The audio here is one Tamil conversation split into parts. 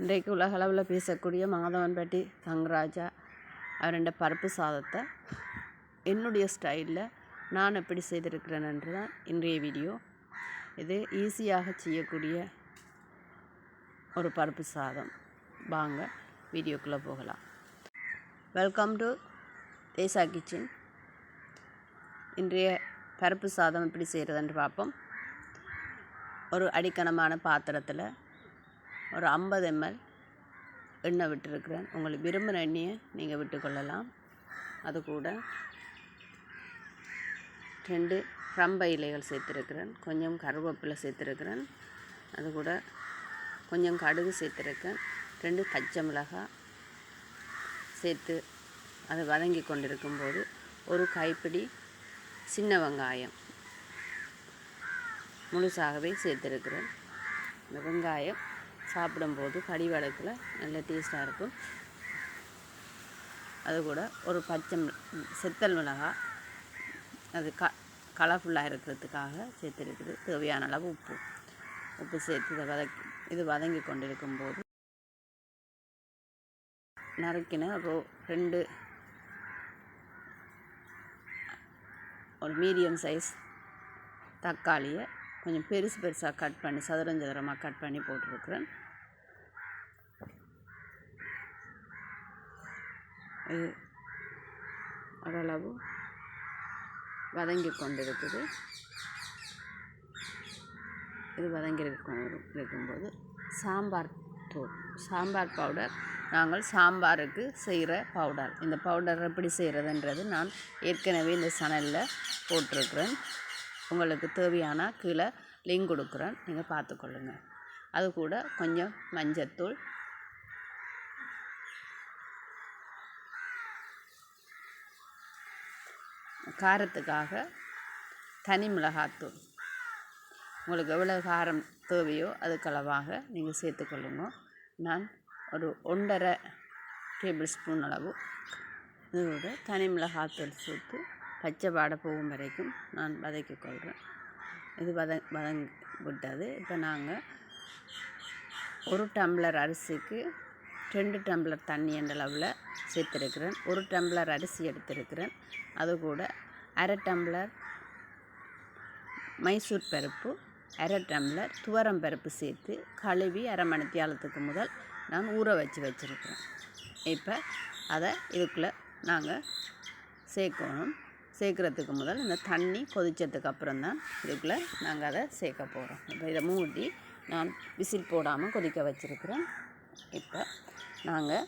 இன்றைக்கு உலகளவில் பேசக்கூடிய மாதவன்பட்டி தங்கராஜா அவருடைய பருப்பு சாதத்தை என்னுடைய ஸ்டைலில் நான் எப்படி செய்திருக்கிறேன்ன்று தான் இன்றைய வீடியோ. இது ஈஸியாக செய்யக்கூடிய ஒரு பருப்பு சாதம். வாங்க வீடியோக்குள்ளே போகலாம். வெல்கம் டு தேசா கிச்சன் இன்றைய பருப்பு சாதம் எப்படி செய்கிறதுன்னு பார்ப்போம். ஒரு அடிக்கணமான பாத்திரத்தில் ஒரு ஐம்பது எம்எல் எண்ணெய் விட்டுருக்குறேன். உங்களுக்கு விரும்பின எண்ணெயை நீங்கள் விட்டுக்கொள்ளலாம். அது கூட ரெண்டு ரம்ப இலைகள் சேர்த்துருக்கிறேன். கொஞ்சம் கருவேப்பிலை சேர்த்துருக்கிறேன். அது கூட கொஞ்சம் கடுகு சேர்த்துருக்கேன். ரெண்டு பச்சை மிளகாய் சேர்த்து அது வதங்கி கொண்டிருக்கும்போது ஒரு கைப்பிடி சின்ன வெங்காயம் முழுசாகவே சேர்த்துருக்கிறேன். இந்த வெங்காயம் சாப்பிடும்போது கடி வடக்கில் நல்ல டேஸ்ட்டாக இருக்கும். அது கூட ஒரு பச்சை செத்தல் மிளகாய் அது க கலர்ஃபுல்லாக இருக்கிறதுக்காக சேர்த்துருக்குது. தேவையான அளவு உப்பு. உப்பு சேர்த்து இதை வதக்கி இது வதங்கி கொண்டிருக்கும் போது நறுக்கின ரோ ரெண்டு ஒரு மீடியம் சைஸ் தக்காளியை கொஞ்சம் பெருசு பெருசாக கட் பண்ணி சதுரம் சதுரமாக கட் பண்ணி போட்டிருக்கிறேன். இது ஓரளவு வதங்கி கொண்டு இருக்குது இது வதங்கி இருக்கும்போது சாம்பார் தூள் சாம்பார் பவுடர். நாங்கள் சாம்பாருக்கு செய்கிற பவுடர். இந்த பவுடர் எப்படி செய்கிறதுன்றது நான் ஏற்கனவே இந்த சனலில் போட்டிருக்கிறேன். உங்களுக்கு தேவையான கீழே லிங்க் கொடுக்குறேன். நீங்கள் பார்த்துக்கொள்ளுங்க. அது கூட கொஞ்சம் மஞ்சத்தூள் காரத்துக்காக தனி மிளகாத்தூள். உங்களுக்கு எவ்வளோ காரம் தேவையோ அதுக்களவாக நீங்கள் சேர்த்துக்கொள்ளுங்க. நான் ஒரு ஒன்றரை டேபிள் ஸ்பூன் அளவு. இதோட தனி மிளகாத்தூள் சேர்த்து பச்சை வாடை போகும் வரைக்கும் நான் வதக்கி கொள்கிறேன் இது வத வதங்கி விட்டது. இப்போ நாங்கள் ஒரு டம்ளர் அரிசிக்கு ரெண்டு டம்ளர் தண்ணி என்ற அளவில் சேர்த்துருக்கிறேன். ஒரு டம்ளர் அரிசி எடுத்திருக்கிறேன். அது கூட அரை டம்ளர் மைசூர் பருப்பு அரை டம்ளர் துவரம் பருப்பு சேர்த்து கழுவி அரை மணித்தியாலத்துக்கு முதல் நான் ஊற வச்சு வச்சுருக்கிறேன். இப்போ அதை இதுக்குள்ளே நாங்கள் சேர்க்கணும். சேர்க்குறதுக்கு முதல் இந்த தண்ணி கொதிச்சதுக்கு அப்புறம் தான் இதுக்குள்ளே நாங்கள் அதை சேர்க்க போகிறோம் இப்போ இதை மூடி நான் விசில் போடாமல் கொதிக்க வச்சுருக்கிறேன். இப்போ நாங்கள்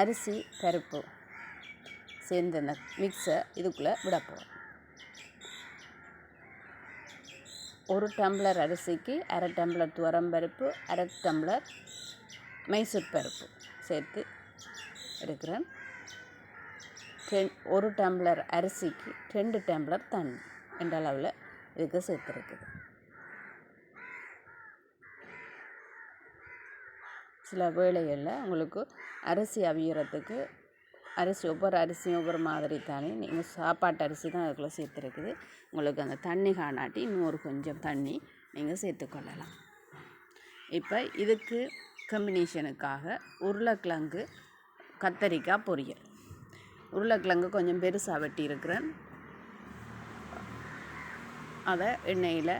அரிசி பருப்பு சேர்ந்த அந்த மிக்ஸை இதுக்குள்ளே விட போகிறோம் ஒரு டம்ளர் அரிசிக்கு அரை டம்ளர் துவரம்பருப்பு அரை டம்ளர் மைசூர் பருப்பு சேர்த்து எடுக்கிறேன். டென் ஒரு டம்ளர் அரிசிக்கு ரெண்டு டம்ளர் தண்ணி என்ற அளவில் இதுக்கு சேர்த்துருக்குது. சில வேளைகளில் உங்களுக்கு அரிசி அவியறதுக்கு அரிசி ஒவ்வொரு அரிசியும் ஒவ்வொரு மாதிரி தானே நீங்கள் சாப்பாட்டு அரிசி தான் அதுக்குள்ளே சேர்த்துருக்குது. உங்களுக்கு அந்த தண்ணி காணாட்டி இன்னொரு கொஞ்சம் தண்ணி நீங்கள் சேர்த்துக்கொள்ளலாம் இப்போ இதுக்கு காம்பினேஷனுக்காக உருளைக்கிழங்கு கத்தரிக்காய் பொரியல். உருளைக்கிழங்கு கொஞ்சம் பெருசாக வெட்டியிருக்கிறேன். அதை எண்ணெயில்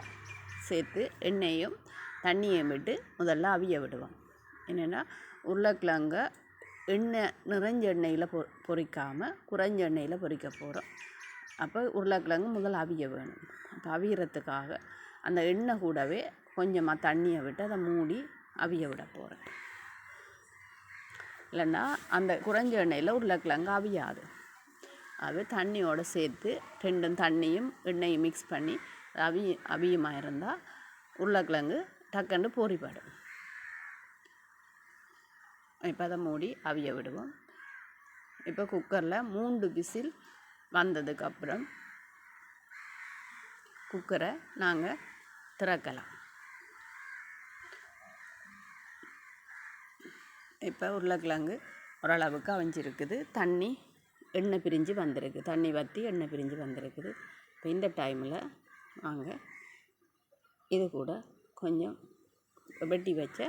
சேர்த்து எண்ணெயும் தண்ணியும் விட்டு முதல்ல அவிய விடுவோம். என்னென்னா உருளைக்கிழங்க எண்ணெய் நிறைஞ்ச எண்ணெயில் பொ பொறிக்காமல் குறைஞ்ச எண்ணெயில் பொறிக்க போகிறோம் அப்போ உருளைக்கிழங்கு முதல்ல அவிய வேணும். அப்போ அவியறதுக்காக அந்த எண்ணெய் கூடவே கொஞ்சமாக தண்ணியை விட்டு அதை மூடி அவிய விட போகிறேன் இல்லைன்னா அந்த குறைஞ்ச எண்ணெயில் உருளைக்கிழங்கு அவியாது அது தண்ணியோடு சேர்த்து ரெண்டும் தண்ணியும் எண்ணெயும் மிக்ஸ் பண்ணி அவி அவியமாக இருந்தால் உருளைக்கிழங்கு டக்குன்னு பொரிப்படும் இப்போ அதை மூடி அவிய விடுவோம். இப்போ குக்கரில் மூன்று விசில் வந்ததுக்கப்புறம் குக்கரை நாங்கள் திறக்கலாம். இப்போ உருளைக்கிழங்கு ஓரளவுக்கு அவிஞ்சிருக்குது. தண்ணி எண்ணெய் பிரிஞ்சு வந்திருக்கு. தண்ணி வற்றி எண்ணெய் பிரிஞ்சு வந்திருக்குது. இப்போ இந்த டைமில் வாங்க. இது கூட கொஞ்சம் வெட்டி வச்ச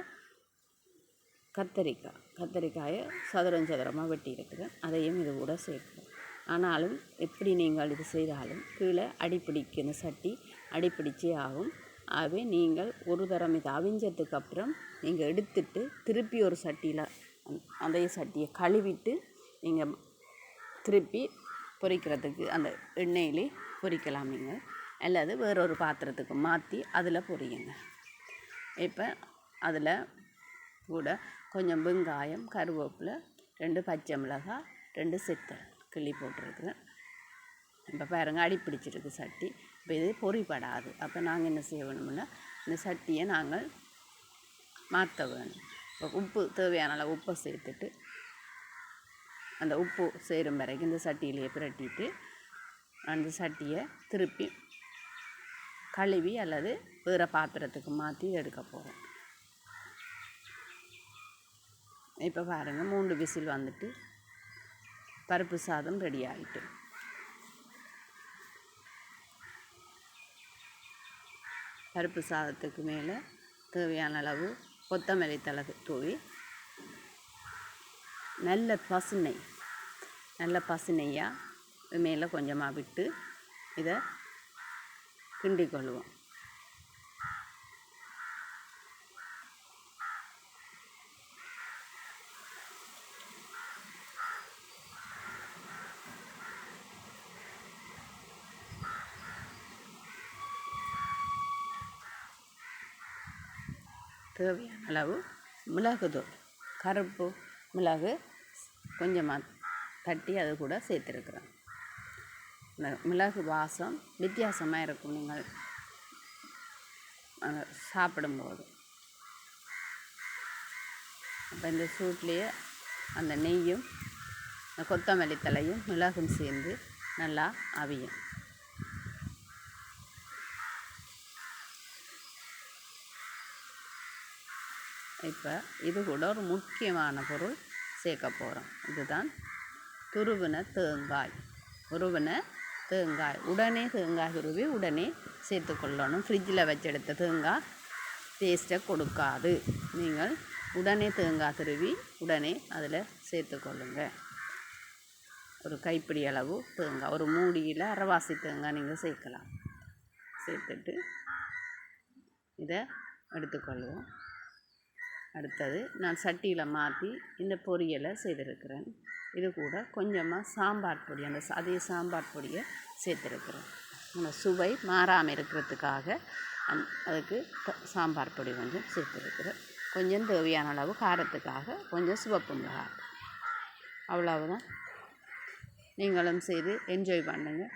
கத்தரிக்காய். கத்தரிக்காயை சதுரம் சதுரமாக வெட்டி இருக்கிறேன் அதையும் இது கூட சேர்க்கணும். ஆனாலும் எப்படி நீங்கள் இது செய்தாலும் கீழே அடிப்பிடிக்கணும் இந்த சட்டி அடிப்பிடிச்சே ஆகும். ஆகவே நீங்கள் ஒரு தரம் இது அவிஞ்சதுக்கு அப்புறம் நீங்கள் எடுத்துட்டு திருப்பி ஒரு சட்டியில் அதே சட்டியை கழுவிட்டு நீங்கள் திருப்பி பொரிக்கிறதுக்கு அந்த எண்ணெயிலே பொரிக்கலாம் நீங்கள். அல்லது வேறொரு பாத்திரத்துக்கு மாற்றி அதில் பொரியுங்க. இப்போ அதில் கூட கொஞ்சம் வெங்காயம் கருவேப்பிலை ரெண்டு பச்சை மிளகாய் ரெண்டு சித்தல் கிள்ளி போட்டிருக்குறேன். இப்போ பாருங்க அடி பிடிச்சிருக்கு சட்டி. இப்போ இது பொறிப்படாது அப்போ நாங்கள் என்ன செய்ய வேணும்னா இந்த சட்டியை நாங்கள் மாற்ற வேணும். இப்போ உப்பு தேவையான அளவு உப்பை சேர்த்துட்டு அந்த உப்பு சேரும் வரைக்கும் இந்த சட்டியிலேயே பிரட்டிட்டு அந்த சட்டியை திருப்பி கழுவி அல்லது வேறு பாத்திரத்துக்கு மாற்றி எடுக்க போகிறோம் இப்போ பாருங்கள் மூன்று விசில் வந்துட்டு பருப்பு சாதம் ரெடி ஆகிட்டு பருப்பு சாதத்துக்கு மேலே தேவையான அளவு கொத்தமல்லி தழை தூவி நல்ல பசுனை நல்ல பசுனையாக மேலே கொஞ்சமாக விட்டு இதை கிண்டிக்கொள்வோம் தேவையான அளவு மிளகுத்தூள் கருப்பு மிளகு கொஞ்சமாக தட்டி அது கூட சேர்த்துருக்குறேன் இந்த மிளகு வாசம் வித்தியாசமாக இருக்கும் நீங்கள் சாப்பிடும்போது. அப்போ இந்த சூட்லேயே அந்த நெய்யும் கொத்தமல்லி தலையும் மிளகும் சேர்ந்து நல்லா அவியும். இப்போ இது கூட ஒரு முக்கியமான பொருள் சேர்க்க போகிறோம் இதுதான் துருவின தேங்காய். உருவின தேங்காய். உடனே தேங்காய் துருவி உடனே சேர்த்து கொள்ளணும். ஃப்ரிட்ஜில் வச்செடுத்த தேங்காய் டேஸ்ட்டை கொடுக்காது. நீங்கள் உடனே தேங்காய் துருவி உடனே அதில் சேர்த்து கொள்ளுங்கள் ஒரு கைப்பிடி அளவு தேங்காய். ஒரு மூடியில் அரைவாசி தேங்காய் நீங்கள் சேர்க்கலாம். சேர்த்துட்டு இதை எடுத்துக்கொள்வோம் அடுத்தது நான் சட்டியில் மாற்றி இந்த பொரியலை செய்திருக்கிறேன். இது கூட கொஞ்சமாக சாம்பார் பொடி அந்த அதே சாம்பார் பொடியை சேர்த்துருக்கிறேன். அந்த சுவை மாறாமல் இருக்கிறதுக்காக அந் அதுக்கு சாம்பார் பொடி கொஞ்சம் சேர்த்துருக்குறேன். கொஞ்சம் தேவையான அளவு காரத்துக்காக கொஞ்சம் சிவப்பு மிளகாய் அவ்வளவுதான். நீங்களும் செய்து என்ஜாய் பண்ணுங்கள்